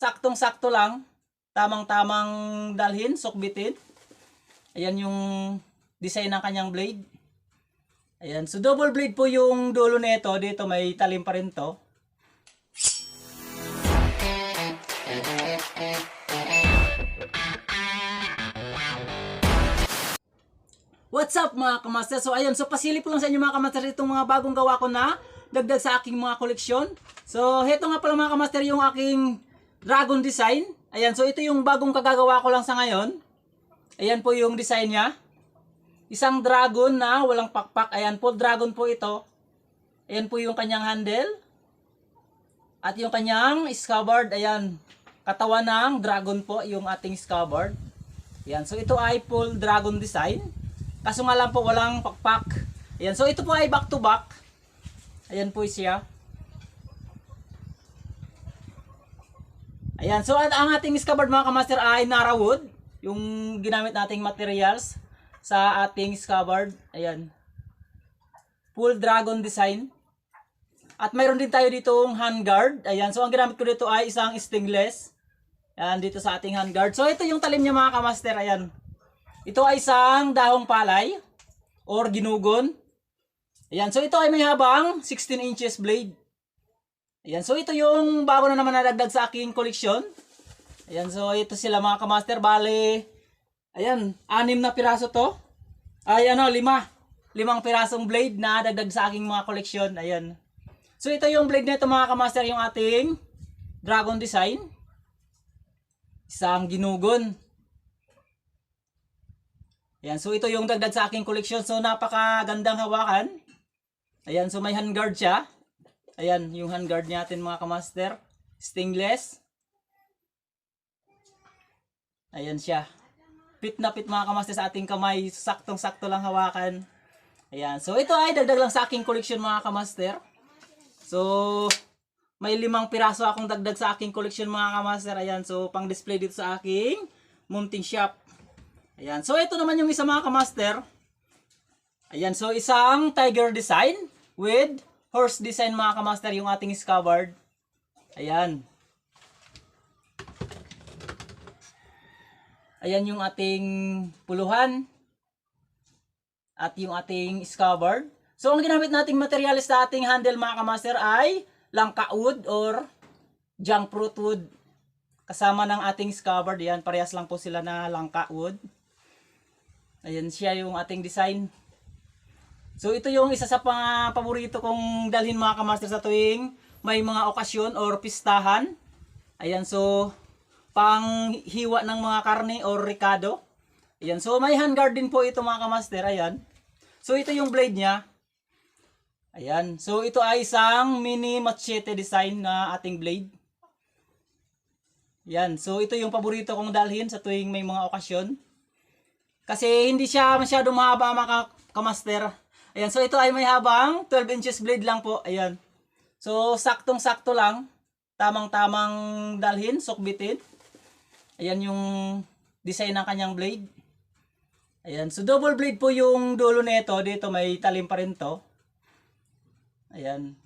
saktong-sakto lang. Tamang-tamang dalhin, sukbitin. Ayan yung design ng kanyang blade. Ayan, so double blade po yung dulo nito. Dito may talim pa rin to. What's up mga kamaster? So ayun, so pasilip lang sa inyo mga kamaster itong mga bagong gawa ko na dagdag sa aking mga koleksyon. So heto nga pala mga kamaster yung aking dragon design. Ayan, so ito yung bagong kagagawa ko lang sa ngayon. Ayan po yung design niya. Isang dragon na walang pakpak. Ayan, full dragon po ito. Ayan po yung kanyang handle. At yung kanyang scabbard, ayan, katawan ng dragon po yung ating scabbard. Ayan, so ito ay full dragon design. Kaso nga lang po walang pakpak. Ayan, so ito po ay back to back. Ayan po siya. Ayan, so ang ating scabbard mga kamaster ay Nara wood. Yung ginamit nating materials sa ating scabbard. Ayan. Full dragon design. At mayroon din tayo ditong handguard. Ayan, so ang ginamit ko dito ay isang stainless. Ayan, dito sa ating handguard. So ito yung talim niya mga kamaster. Ayan. Ito ay isang dahong palay or ginugon. Ayan, so ito ay may habang 16 inches blade. Ayan, so ito yung bago na naman nadagdag sa aking koleksyon. Ayan, so ito sila mga kamaster. Bale, ayan, anim na piraso to. Ay ano, lima. Limang pirasong blade na dagdag sa aking mga koleksyon. Ayan. So ito yung blade nito mga kamaster, yung ating dragon design. Isang ginugon. Ayan, so ito yung dagdag sa aking koleksyon. So napakagandang hawakan. Ayan, so may handguard siya. Ayan, yung handguard natin mga kamaster. Stainless. Ayan siya. Pit na pit mga kamaster sa ating kamay. Saktong-sakto lang hawakan. Ayan, so ito ay dagdag lang sa aking koleksyon mga kamaster. So, may limang piraso akong dagdag sa aking koleksyon mga kamaster. Ayan, so pang display dito sa aking mounting shop. Ayan. So, ito naman yung isa mga kamaster. Ayan. So, isang tiger design with horse design mga kamaster yung ating scabbard. Ayan. Ayan yung ating puluhan. At yung ating scabbard. So, ang ginamit nating materials sa ating handle mga kamaster ay langka wood or junk fruit wood. Kasama ng ating scabbard. Yan, parehas lang po sila na langka wood. Ayan siya yung ating design. So ito yung isa sa mga paborito kong dalhin mga kamaster sa tuwing may mga okasyon or pistahan. Ayan so pang hiwa ng mga karne or ricado. Ayan so may handguard din po ito mga kamaster. Ayan. So ito yung blade niya. Ayan. So ito ay isang mini machete design na ating blade. Yan. So ito yung paborito kong dalhin sa tuwing may mga okasyon. Kasi hindi siya masyadong mahaba mga ka- kamaster. Ayan, so ito ay may habang 12 inches blade lang po. Ayan. So, saktong-sakto lang. Tamang-tamang dalhin, sukbitin. Ayan yung design ng kanyang blade. Ayan, so double blade po yung dulo nito. Dito may talim pa rin to. Ayan.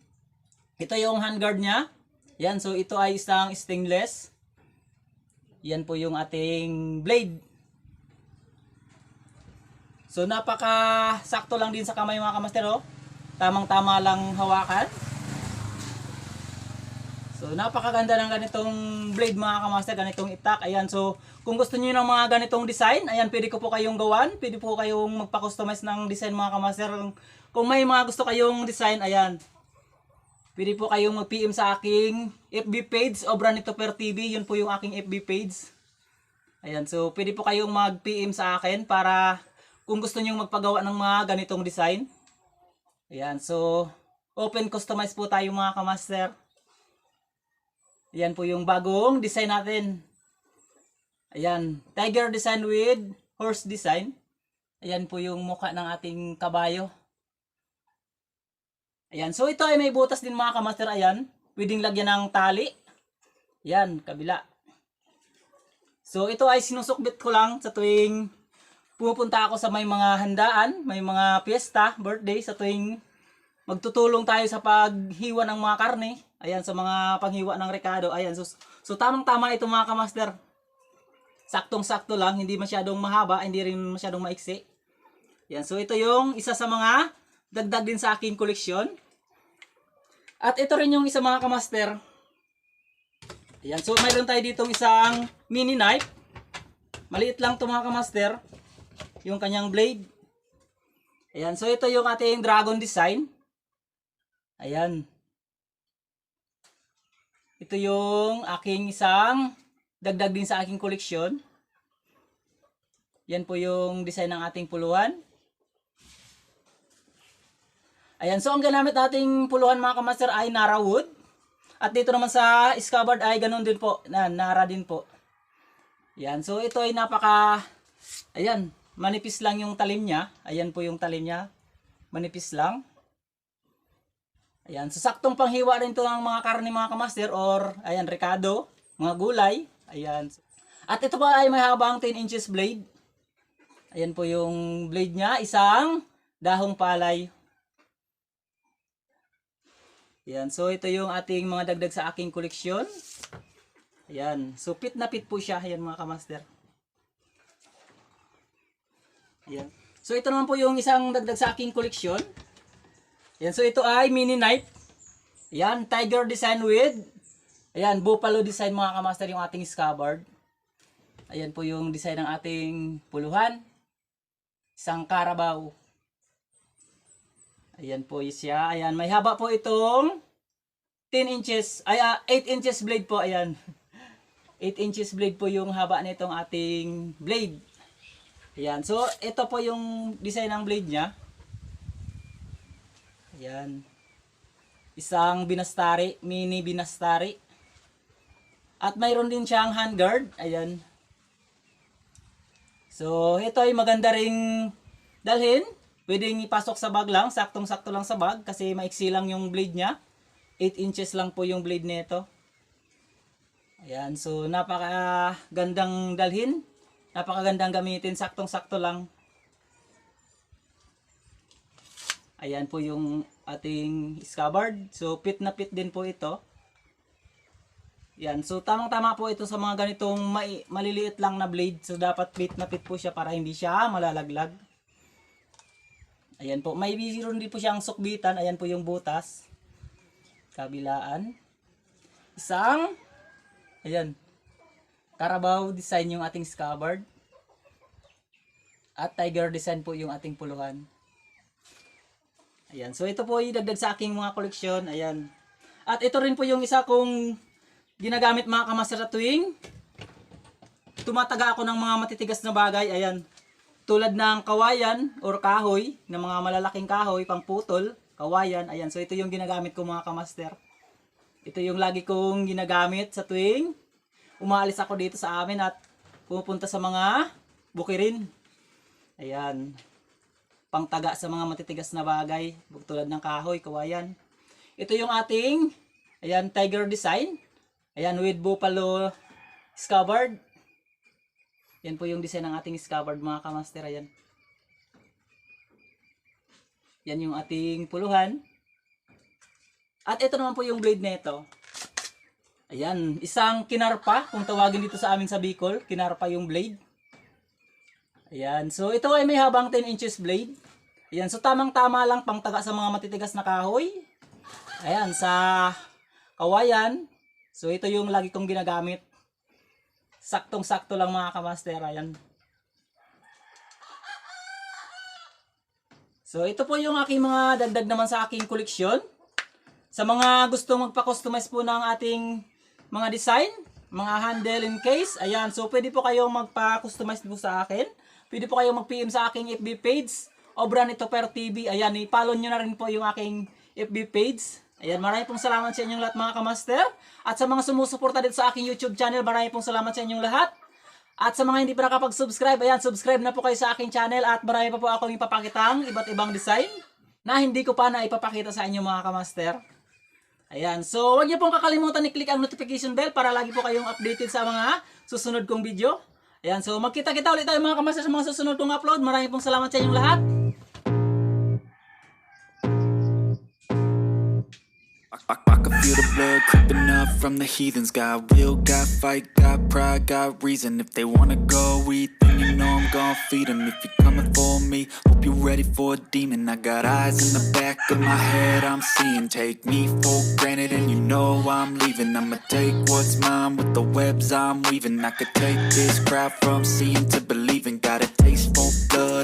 Ito yung handguard niya. Ayan, so ito ay isang stainless. Yan po yung ating blade. So napaka sakto lang din sa kamay mga kamaster oh. Tamang-tama lang hawakan. So napakaganda ng ganitong blade mga kamaster, ganitong itak. Ayan, so kung gusto niyo ng mga ganitong design, ayan pwede ko po kayong gawan. Pwede po kayong magpa-customize ng design mga kamaster. Kung may mga gusto kayong design, ayan. Pwede po kayong mag-PM sa aking FB page, Obra Nito Per TV. Yun po yung aking FB page. Ayan, so pwede po kayong mag-PM sa akin para kung gusto niyo magpagawa ng mga ganitong design. Ayan, so open customize po tayo mga kamaster. Ayan po yung bagong design natin. Ayan, tiger design with horse design. Ayan po yung mukha ng ating kabayo. Ayan, so ito ay may butas din mga kamaster. Ayan, pwedeng lagyan ng tali. Ayan, kabila. So ito ay sinusukbit ko lang sa tuwing pupunta ako sa may mga handaan, may mga piyesta, birthday, sa tuwing magtutulong tayo sa paghiwa ng mga karne. Ayan, sa mga panghiwa ng rekado. Ayan, so, so tamang-tama ito mga kamaster. Saktong-sakto lang, hindi masyadong mahaba, hindi rin masyadong maiksi. Yan, so ito yung isa sa mga dagdag din sa aking koleksyon. At ito rin yung isa mga kamaster. Ayan, so mayroon tayo ditong isang mini knife. Maliit lang to mga kamaster. Yung kanyang blade. Ayan, so ito yung ating dragon design. Ayan. Ito yung aking isang dagdag din sa aking koleksyon. Yan po yung design ng ating puluhan. Ayan, so ang ginamit nating puluhan mga kamaster ay Nara wood. At dito naman sa scabbard ay ganun din po, na Nara din po. Yan, so ito ay napaka, ayan, manipis lang yung talim niya. Ayan po yung talim niya, manipis lang. Ayan, so saktong panghiwa rin to ng mga karne mga kamaster or, ayan, rekado, mga gulay. Ayan. At ito pa ay may habang 10 inches blade. Ayan po yung blade niya, isang dahong palay. Ayan, so ito yung ating mga dagdag sa aking koleksyon. Ayan, so pit na pit po siya, ayan mga kamaster. Ayan. So ito naman po yung isang dagdag sa aking koleksyon. Ayan, so ito ay mini knife. Ayan, tiger design with. Ayan, buffalo design mga kamaster yung ating scabbard. Ayan po yung design ng ating puluhan. Isang karabaw. Ayan po siya. Ayan, may haba po itong 10 inches. Ay, ah, 8 inches blade po. Ayan. 8 inches blade po yung haba nitong ating blade. Ayan. So, ito po yung design ng blade niya. Ayan. Isang binastari, mini binastari. At mayroon din siyang handguard. Ayan. So, ito ay maganda ring dalhin. Pwedeng ipasok sa bag lang. Saktong-sakto lang sa bag kasi maiksi lang yung blade niya. 8 inches lang po yung blade nito. Ayan. So, napaka gandang dalhin. Napakagandang gamitin. Saktong-sakto lang. Ayan po yung ating scabbard. So, pit na pit din po ito. Yan. So, tamang-tama po ito sa mga ganitong maliliit lang na blade. So, dapat pit na pit po siya para hindi siya malalaglag. Ayan po. May meron din po siyang sukbitan. Ayan po yung butas. Kabilaan. Isang. Ayan. Carabao design yung ating scabbard. At tiger design po yung ating puluhan. Ayan. So, ito po yung sa aking mga koleksyon. Ayan. At ito rin po yung isa kong ginagamit mga kamaster tuwing tumataga ako ng mga matitigas na bagay. Ayan. Tulad ng kawayan or kahoy, ng mga malalaking kahoy, pang putol, kawayan. Ayan. So, ito yung ginagamit ko mga kamaster. Ito yung lagi kong ginagamit sa tuwing umaalis ako dito sa amin at pumupunta sa mga bukirin. Ayan pangtaga sa mga matitigas na bagay, tulad ng kahoy, kawayan. Ito yung ating, ayan, tiger design. Ayan, with buffalo scabbard. Yan po yung design ng ating scabbard, mga kamaster. Ayan. Yan yung ating puluhan. At ito naman po yung blade nito. Ayan, isang kinarpa, kung tawagin dito sa amin sa Bicol, kinarpa yung blade. Ayan, so ito ay may habang 10 inches blade. Ayan, so tamang-tama lang pang taga sa mga matitigas na kahoy. Ayan, sa kawayan. So ito yung lagi kong ginagamit. Saktong-sakto lang mga kamaster. Ayan. So ito po yung aking mga dagdag naman sa aking koleksyon. Sa mga gustong magpa-customize po ng ating mga design, mga handle and case, ayan, so pwede po kayong magpa-customize po sa akin. Pwede po kayong mag-PM sa aking FB page, Obra nito per TV. Ayan, i-follow nyo na rin po yung aking FB page. Ayan, maraming pong salamat sa inyong lahat mga kamaster. At sa mga sumusuporta dito sa aking YouTube channel, maraming pong salamat sa inyong lahat. At sa mga hindi pa nakapag-subscribe, ayan, subscribe na po kayo sa aking channel at marami pa po akong ipapakitang iba't ibang design na hindi ko pa na ipapakita sa inyo mga kamaster. Ayan, so huwag niyo pong kakalimutan i-click ang notification bell para lagi po kayong updated sa mga susunod kong video. Ayan, so magkita-kita ulit tayo mga kamaster sa mga susunod kong upload. Maraming pong salamat sa inyong lahat. Blood up from the heathens. Got will, got fight, got pride, got reason. If they wanna go eat, gon' feed 'em. If you're coming for me, hope you're ready for a demon. I got eyes in the back of my head, I'm seeing. Take me for granted, and you know I'm leaving. I'ma take what's mine with the webs I'm weaving. I could take this crowd from seeing to believing. Got a taste for blood,